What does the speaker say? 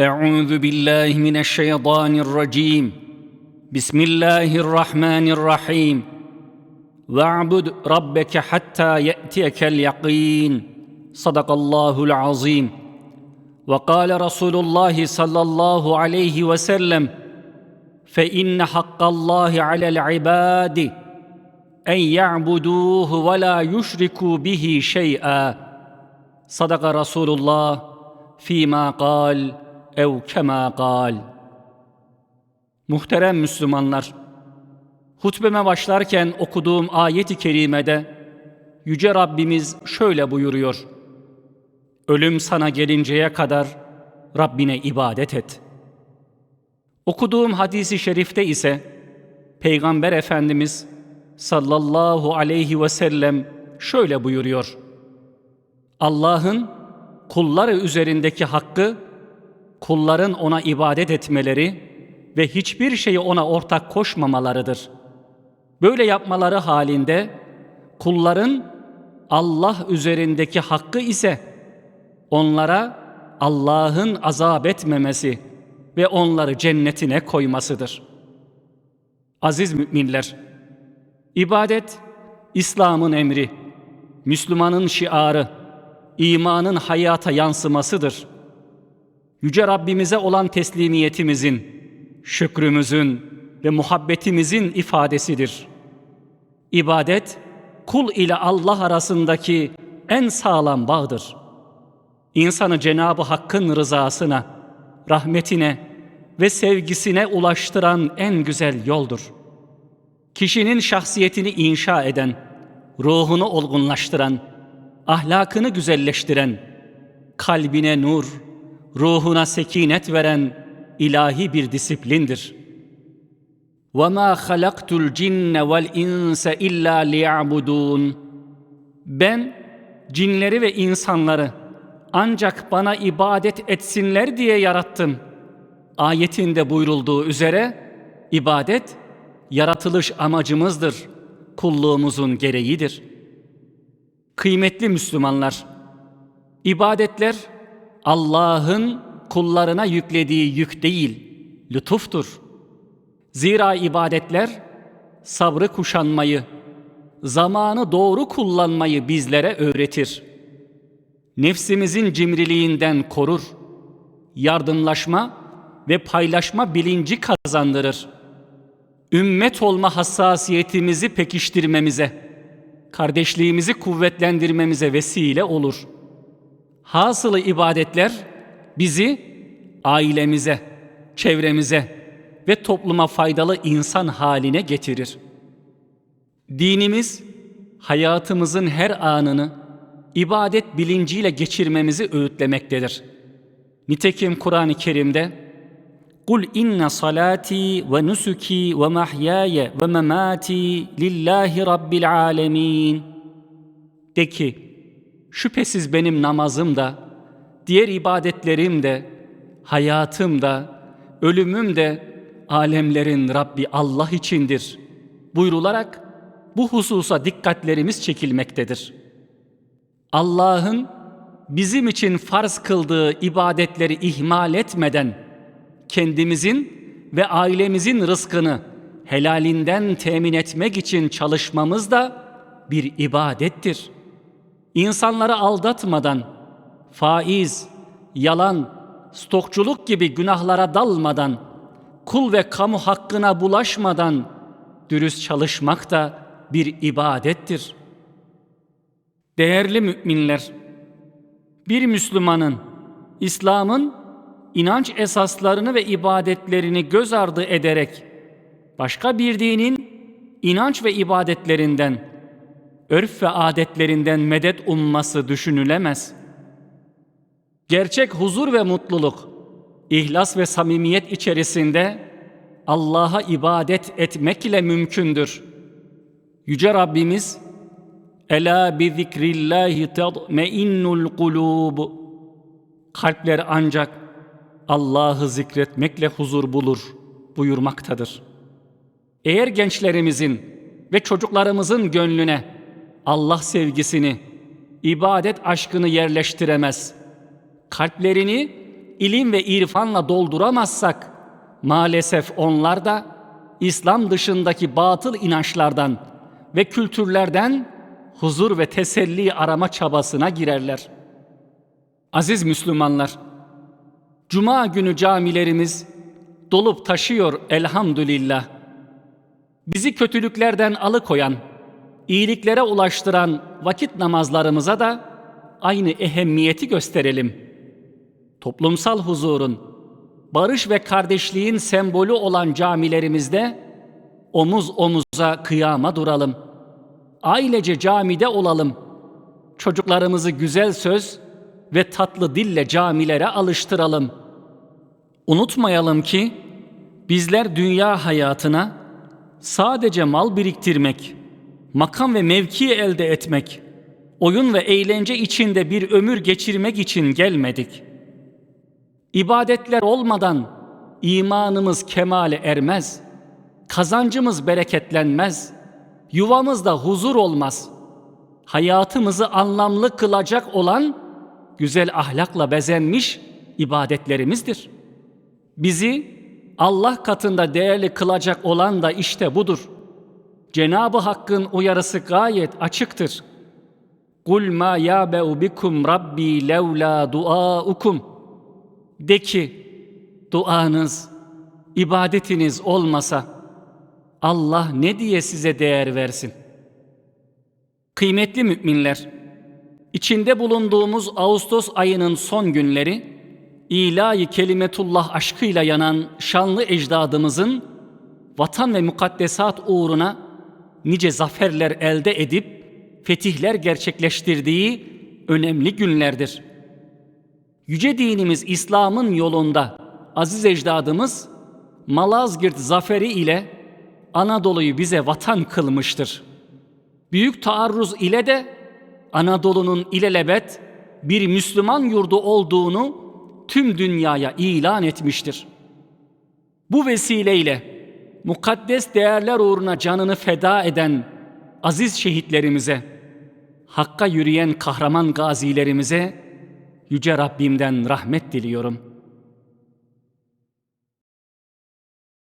أعوذ بالله من الشيطان الرجيم. بسم الله الرحمن الرحيم. واعبد ربك حتى يأتيك اليقين. صدق الله العظيم. وقال رسول الله صلى الله عليه وسلم فإن حق الله على العباد أن يعبدوه ولا يشركوا به شيئا. صدق رسول الله فيما قال ev kema kal. Muhterem Müslümanlar, hutbeme başlarken okuduğum ayet-i kerimede Yüce Rabbimiz şöyle buyuruyor. Ölüm sana gelinceye kadar Rabbine ibadet et. Okuduğum hadisi şerifte ise Peygamber Efendimiz sallallahu aleyhi ve sellem şöyle buyuruyor. Allah'ın kulları üzerindeki hakkı kulların ona ibadet etmeleri ve hiçbir şeyi ona ortak koşmamalarıdır. Böyle yapmaları halinde kulların Allah üzerindeki hakkı ise onlara Allah'ın azap etmemesi ve onları cennetine koymasıdır. Aziz müminler, ibadet İslam'ın emri, Müslümanın şiarı, imanın hayata yansımasıdır.'' Yüce Rabbimize olan teslimiyetimizin, şükrümüzün ve muhabbetimizin ifadesidir. İbadet, kul ile Allah arasındaki en sağlam bağdır. İnsanı Cenab-ı Hakk'ın rızasına, rahmetine ve sevgisine ulaştıran en güzel yoldur. Kişinin şahsiyetini inşa eden, ruhunu olgunlaştıran, ahlakını güzelleştiren, kalbine nur, ruhuna sekinet veren ilahi bir disiplindir. وَمَا خَلَقْتُ الْجِنَّ وَالْاِنْسَ اِلَّا لِيَعْبُدُونَ Ben cinleri ve insanları ancak bana ibadet etsinler diye yarattım. Ayetinde buyurulduğu üzere ibadet yaratılış amacımızdır, kulluğumuzun gereğidir. Kıymetli Müslümanlar, ibadetler Allah'ın kullarına yüklediği yük değil, lütuftur. Zira ibadetler sabrı kuşanmayı, zamanı doğru kullanmayı bizlere öğretir. Nefsimizin cimriliğinden korur, yardımlaşma ve paylaşma bilinci kazandırır. Ümmet olma hassasiyetimizi pekiştirmemize, kardeşliğimizi kuvvetlendirmemize vesile olur.'' Hasılı ibadetler bizi ailemize, çevremize ve topluma faydalı insan haline getirir. Dinimiz hayatımızın her anını ibadet bilinciyle geçirmemizi öğütlemektedir. Nitekim Kur'an-ı Kerim'de Kul inne salati ve nusuki ve mahyaya ve memati lillahi rabbil alemin. De ki, Şüphesiz benim namazım da, diğer ibadetlerim de, hayatım da, ölümüm de alemlerin Rabbi Allah içindir buyrularak bu hususa dikkatlerimiz çekilmektedir. Allah'ın bizim için farz kıldığı ibadetleri ihmal etmeden kendimizin ve ailemizin rızkını helalinden temin etmek için çalışmamız da bir ibadettir.'' İnsanları aldatmadan, faiz, yalan, stokçuluk gibi günahlara dalmadan, kul ve kamu hakkına bulaşmadan dürüst çalışmak da bir ibadettir. Değerli müminler, bir Müslümanın İslam'ın inanç esaslarını ve ibadetlerini göz ardı ederek başka bir dinin inanç ve ibadetlerinden örf ve adetlerinden medet umması düşünülemez. Gerçek huzur ve mutluluk, ihlas ve samimiyet içerisinde Allah'a ibadet etmek ile mümkündür. Yüce Rabbimiz Ela bi zikrillahi tadmeinnul kulub Kalpler ancak Allah'ı zikretmekle huzur bulur buyurmaktadır. Eğer gençlerimizin ve çocuklarımızın gönlüne Allah sevgisini, ibadet aşkını yerleştiremez. Kalplerini ilim ve irfanla dolduramazsak maalesef onlar da İslam dışındaki batıl inançlardan ve kültürlerden huzur ve teselli arama çabasına girerler. Aziz Müslümanlar, Cuma günü camilerimiz dolup taşıyor elhamdülillah. Bizi kötülüklerden alıkoyan, iyiliklere ulaştıran vakit namazlarımıza da aynı ehemmiyeti gösterelim. Toplumsal huzurun, barış ve kardeşliğin sembolü olan camilerimizde omuz omuza kıyama duralım. Ailece camide olalım. Çocuklarımızı güzel söz ve tatlı dille camilere alıştıralım. Unutmayalım ki bizler dünya hayatına sadece mal biriktirmek, makam ve mevki elde etmek, oyun ve eğlence içinde bir ömür geçirmek için gelmedik. İbadetler olmadan imanımız kemale ermez, kazancımız bereketlenmez, yuvamızda huzur olmaz. Hayatımızı anlamlı kılacak olan güzel ahlakla bezenmiş ibadetlerimizdir. Bizi Allah katında değerli kılacak olan da işte budur. Cenabı Hakk'ın uyarısı gayet açıktır. Kul ma yabe'u bikum rabbi levla duaukum. De ki duanız, ibadetiniz olmasa Allah ne diye size değer versin? Kıymetli müminler, içinde bulunduğumuz Ağustos ayının son günleri ilahi kelimetullah aşkıyla yanan şanlı ecdadımızın vatan ve mukaddesat uğruna nice zaferler elde edip fetihler gerçekleştirdiği önemli günlerdir. Yüce dinimiz İslam'ın yolunda aziz ecdadımız Malazgirt zaferi ile Anadolu'yu bize vatan kılmıştır. Büyük taarruz ile de Anadolu'nun ilelebet bir Müslüman yurdu olduğunu tüm dünyaya ilan etmiştir. Bu vesileyle mukaddes değerler uğruna canını feda eden aziz şehitlerimize, Hakka yürüyen kahraman gazilerimize Yüce Rabbimden rahmet diliyorum.